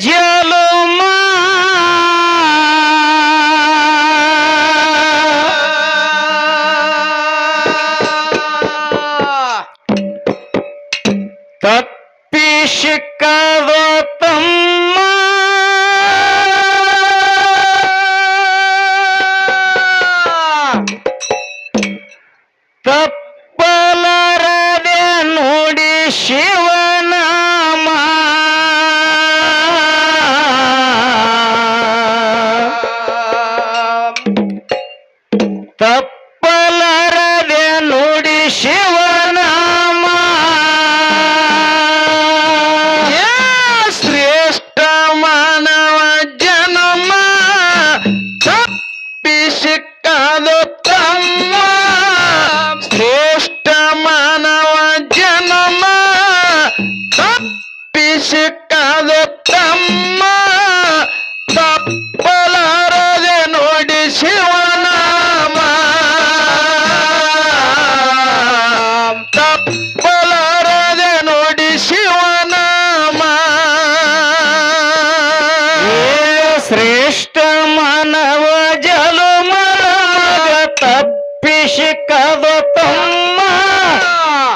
Yeah.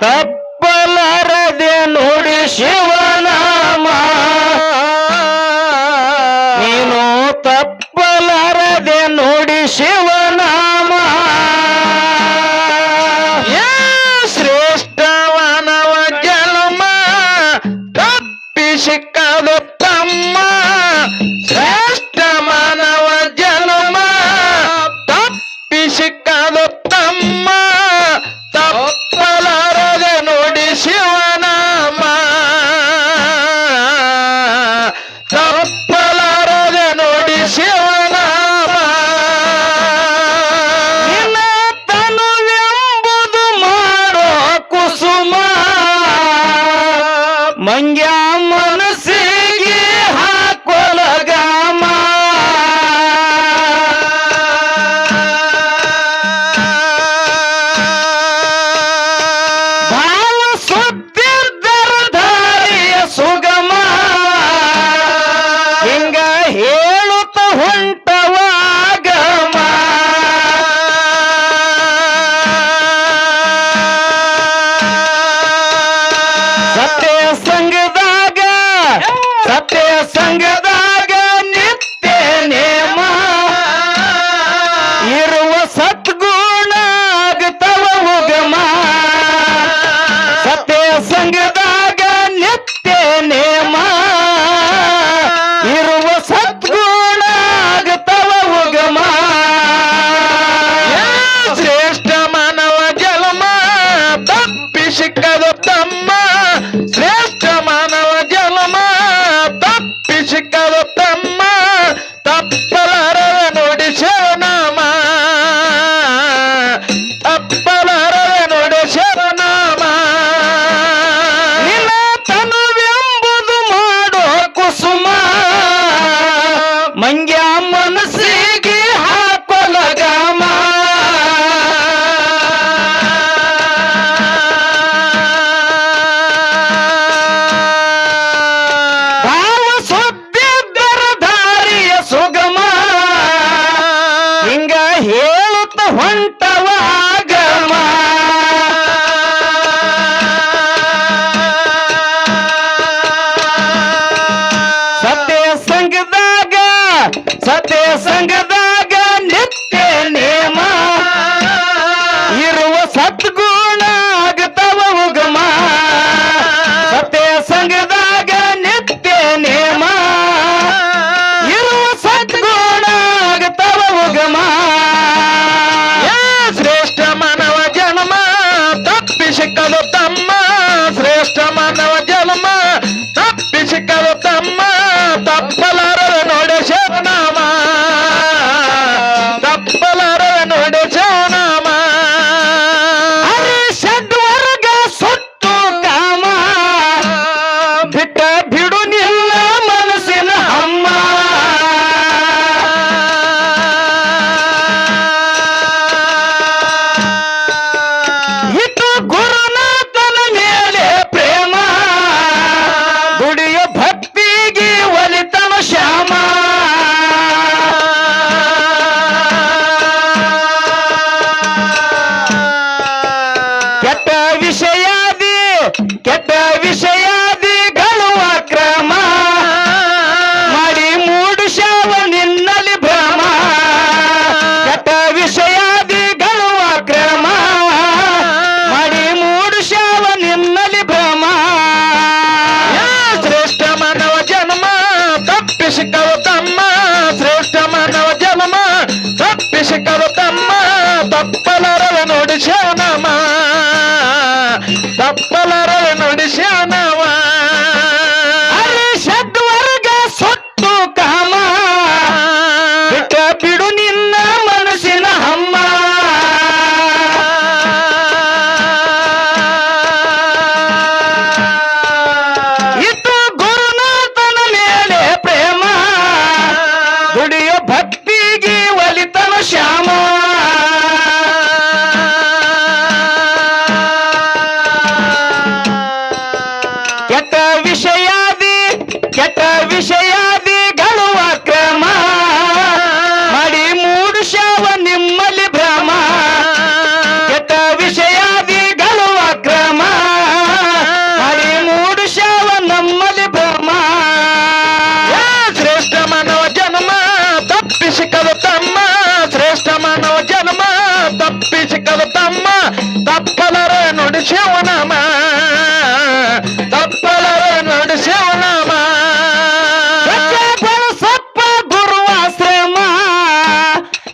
tetap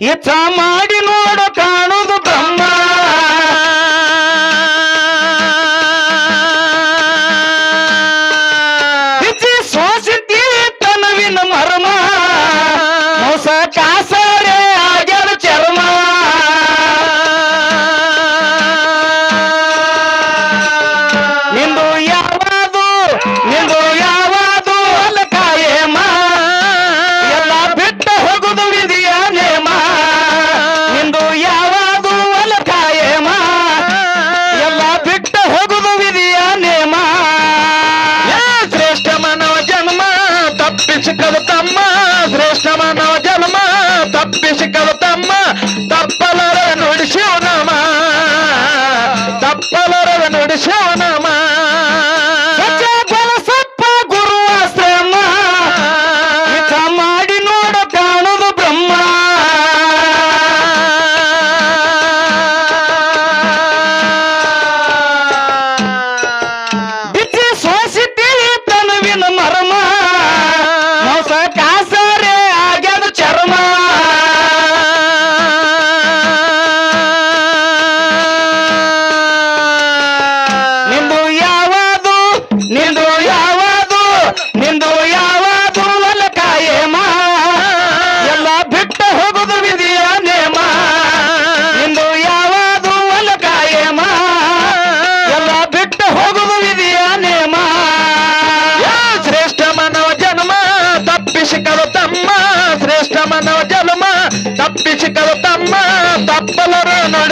ಇಚ್ಛ ಮಾಡಿ ನೋಡ Chicago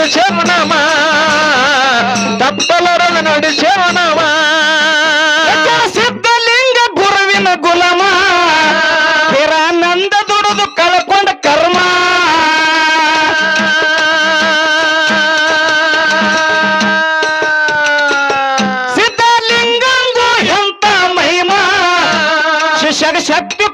నడు శరణమా తప్పలరద నడు శరణమా ಸಿದ್ಧಲಿಂಗ ಗುರುವಿನ ಗುಲಾಮ. ಹಿರಾನಂದ ದುಡಿದು ಕಳ್ಕೊಂಡ ಕರ್ಮ. ಸಿದ್ಧಲಿಂಗಂದು ಎಂತ ಮಹಿಮಾ? ಶಿಷ್ಯಗ ಶಕ್ತಿ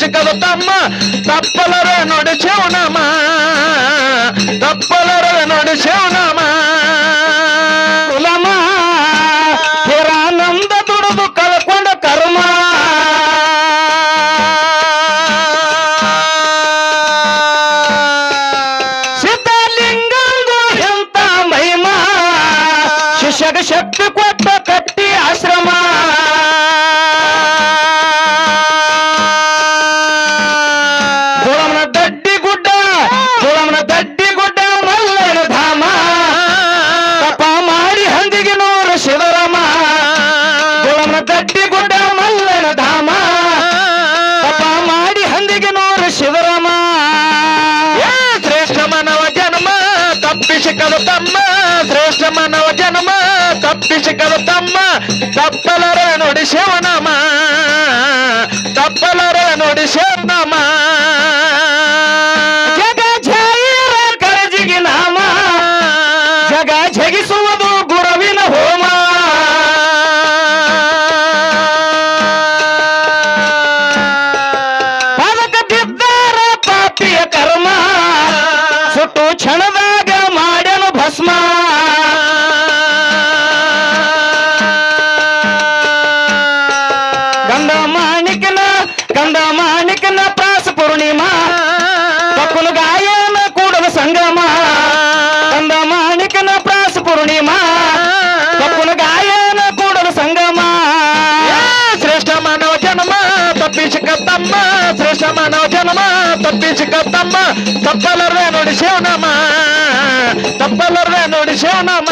సిక్కదు తమ్మ తప్పలర నొడిచేవునమా తప్పలర నొడిచేవునమా శ్రేష్ఠ మానవ జన్మ తప్పిసి కలుతమ్మ తప్పల రేణుడి శివనమా? ಜನ್ಮ ಚಿಕ್ಕಪ್ಪಮ್ಮ ತಪ್ಪಲರ್ವೆ ನೋಡಿ ಶಿವನಮ್ಮ ತಪ್ಪಲರ್ವೆ ನೋಡಿ ಶಿವನಮ್ಮ.